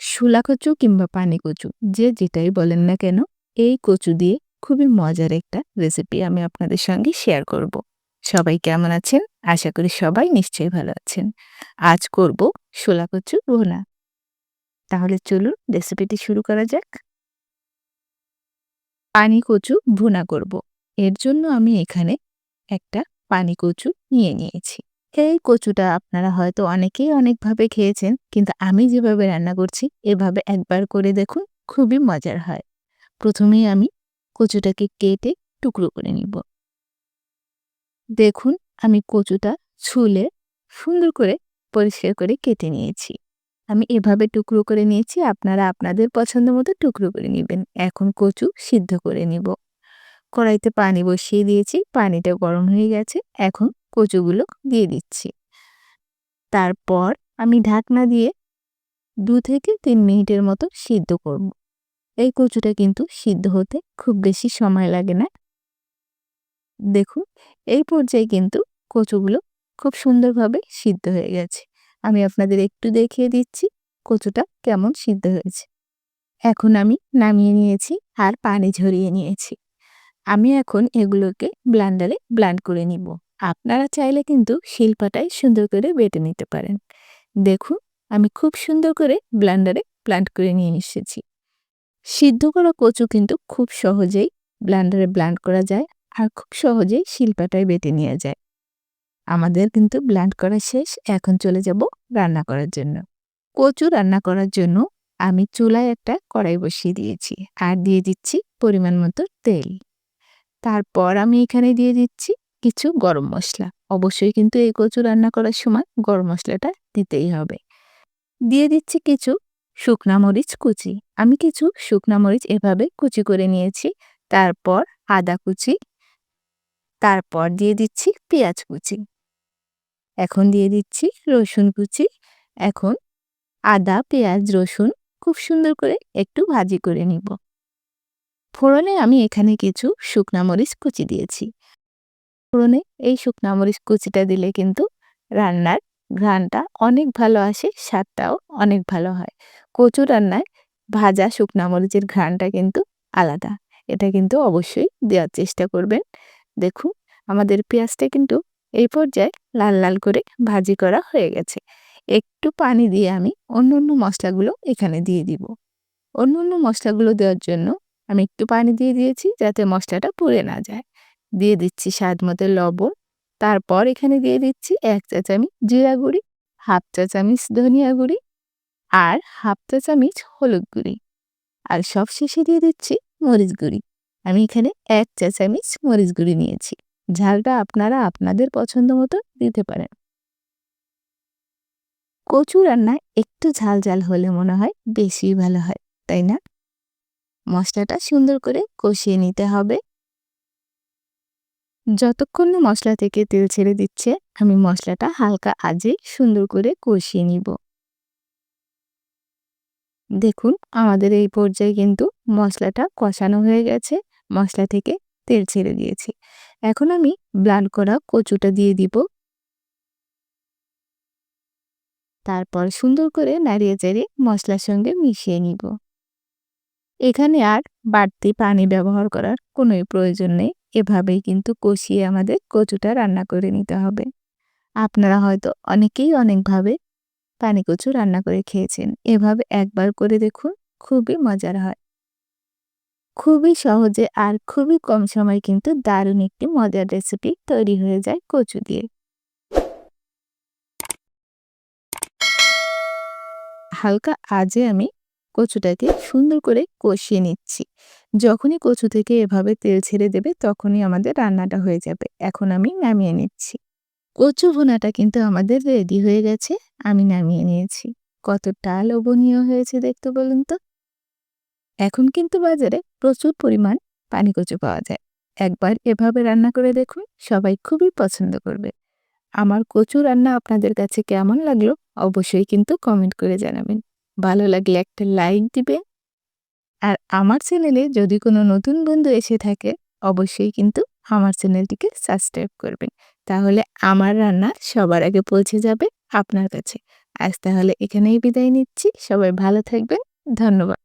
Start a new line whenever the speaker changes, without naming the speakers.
শোলা কচু কিংবা পানি কচু, যে যেটাই বলেন না কেন, এই কচু দিয়ে খুবই মজার একটা রেসিপি আমি আপনাদের সঙ্গে শেয়ার করব। সবাই কেমন আছেন? আশা করি সবাই নিশ্চয়ই ভালো আছেন। আজ করব শোলা কচু ভোনা। তাহলে চলুন রেসিপিটি শুরু করা যাক। পানি কচু ভুনা করব। এর জন্য আমি এখানে একটা পানি কচু নিয়ে নিয়েছি। এই কচুটা আপনারা হয়তো অনেকেই অনেকভাবে খেয়েছেন, কিন্তু আমি যেভাবে রান্না করছি, এভাবে একবার করে দেখুন, খুবই মজার হয়। প্রথমেই আমি কচুটাকে কেটে টুকরো করে নিব। দেখুন, আমি কচুটা ছুলে সুন্দর করে পরিষ্কার করে কেটে নিয়েছি। আমি এভাবে টুকরো করে নিয়েছি, আপনারা আপনাদের পছন্দ মতো টুকরো করে নেবেন। এখন কচু সিদ্ধ করে নিব। কড়াইতে পানি বসিয়ে দিয়েছি, পানিটা গরম হয়ে গেছে। এখন কচুগুলো দিয়ে দিচ্ছি। তারপর আমি ঢাকনা দিয়ে দু থেকে তিন মিনিটের মতো সিদ্ধ করব। এই কচুটা কিন্তু সিদ্ধ হতে খুব বেশি সময় লাগে না। দেখুন, এই পর্যায়ে কিন্তু কচুগুলো খুব সুন্দরভাবে সিদ্ধ হয়ে গেছে। আমি আপনাদের একটু দেখিয়ে দিচ্ছি কচুটা কেমন সিদ্ধ হয়েছে। এখন আমি নামিয়ে নিয়েছি আর পানি ঝরিয়ে নিয়েছি। আমি এখন এগুলোকে ব্লান্ডারে ব্লান্ড করে নিব। আপনারা চাইলে কিন্তু শিল্পাটাই সুন্দর করে বেটে নিতে পারেন। দেখুন, আমি খুব সুন্দর করে ব্লান্ডারে ব্লান্ড করে নিয়ে এসেছি। সিদ্ধ করা কচু কিন্তু খুব সহজেই ব্লান্ডারে ব্লান্ড করা যায় আর খুব সহজেই শিল্পাটায় বেটে নেওয়া যায়। আমাদের কিন্তু ব্লান্ড করা শেষ, এখন চলে যাব রান্না করার জন্য। কচু রান্না করার জন্য আমি চুলায় একটা কড়াই বসিয়ে দিয়েছি আর দিয়ে দিচ্ছি পরিমাণ মতো তেল। তারপর আমি এখানে দিয়ে দিচ্ছি কিছু গরম মশলা। অবশ্যই কিন্তু এই কচু রান্না করার সময় গরম মশলাটা দিতেই হবে। দিয়ে দিচ্ছি কিছু শুকনা মরিচ কুচি। আমি কিছু শুকনা মরিচ এভাবে কুচি করে নিয়েছি। তারপর আদা কুচি। তারপর দিয়ে দিচ্ছি পেঁয়াজ কুচি। এখন দিয়ে দিচ্ছি রসুন কুচি। এখন আদা, পেঁয়াজ, রসুন খুব সুন্দর করে একটু ভাজি করে নিব। ফোড়নে আমি এখানে কিছু শুকনা মরিচ কুচি দিয়েছি। ফোড়নে এই শুকনো মরিচ কুচিটা দিলে কিন্তু রান্নার ঘ্রাণটা অনেক ভালো আসে, স্বাদটাও অনেক ভালো হয়। কচু রান্নায় ভাজা শুকনো মরিচের ঘ্রাণটা কিন্তু আলাদা। এটা কিন্তু অবশ্যই দেওয়ার চেষ্টা করবেন। দেখুন, আমাদের পেঁয়াজটা কিন্তু এই পর্যায়ে লাল লাল করে ভাজি করা হয়ে গেছে। একটু পানি দিয়ে আমি অন্য অন্য মশলাগুলো এখানে দিয়ে দিব। অন্য অন্য মশলাগুলো দেওয়ার জন্য আমি একটু পানি দিয়ে দিয়েছি যাতে মশলাটা পুড়ে না যায়। দিয়ে দিচ্ছি স্বাদ মতো লবণ। তারপর এখানে দিয়ে দিচ্ছি এক চা চামচ জিরা গুঁড়ি, হাফ চা চামচ ধনিয়া গুঁড়ি আর হাফ চা চামচ হলুদ গুঁড়ি। আর সব শেষে দিয়ে দিচ্ছি মরিচ গুঁড়ি। আমি এখানে এক চা চামচ মরিচ গুঁড়ি নিয়েছি। ঝালটা আপনারা আপনাদের পছন্দ মতো দিতে পারেন। কচু রান্না একটু ঝাল ঝাল হলে মনে হয় বেশি ভালো হয়, তাই না? মশলাটা সুন্দর করে কষিয়ে নিতে হবে। যতক্ষণ না মশলা থেকে তেল ছেড়ে দিচ্ছে, আমি মশলাটা হালকা আজে সুন্দর করে কষিয়ে নিব। দেখুন, আমাদের এই পর্যায়ে কিন্তু মশলাটা কষানো হয়ে গেছে, মশলা থেকে তেল ছেড়ে দিয়েছি। এখন আমি ব্লান্ড করা কচুটা দিয়ে দিব। তারপর সুন্দর করে নাড়িয়ে চাড়িয়ে মশলার সঙ্গে মিশিয়ে নিব। এখানে আর বাড়তি পানি ব্যবহার করার কোনোই প্রয়োজন নেই। এভাবেই কিন্তু কষিয়ে আমাদের কচুটা রান্না করে নিতে হবে। আপনারা হয়তো অনেকেই অনেকভাবে পানি কচু রান্না করে খেয়েছেন। এভাবে একবার করে দেখুন, খুবই মজার হয়। খুবই সহজে আর খুবই কম সময় কিন্তু দারুণ একটি মজার রেসিপি তৈরি হয়ে যায় কচু দিয়ে। হালকা আজে আমি কচুটাকে সুন্দর করে কষিয়ে নিচ্ছি। যখনই কচু থেকে এভাবে তেল ছেড়ে দেবে তখনই আমাদের রান্নাটা হয়ে যাবে। এখন আমি নামিয়ে নিচ্ছি। কচু ভুনাটা কিন্তু আমাদের রেডি হয়ে গেছে, আমি নামিয়ে নিয়েছি। কতটা লোভনীয় হয়েছে দেখতে বলুন তো। এখন কিন্তু বাজারে প্রচুর পরিমাণ পানি কচু পাওয়া যায়। একবার এভাবে রান্না করে দেখুন, সবাই খুবই পছন্দ করবে। আমার কচু রান্না আপনাদের কাছে কেমন লাগল অবশ্যই কিন্তু কমেন্ট করে জানাবেন। ভালো লাগলে একটা লাইক দিবে। আর আমার চ্যানেলে যদি কোনো নতুন বন্ধু এসে থাকে, অবশ্যই কিন্তু আমার চ্যানেলটিকে সাবস্ক্রাইব করবেন। তাহলে আমার রান্না সবার আগে পৌঁছে যাবে আপনার কাছে। আজ তাহলে এখানেই বিদায় নিচ্ছি। সবাই ভালো থাকবেন। ধন্যবাদ।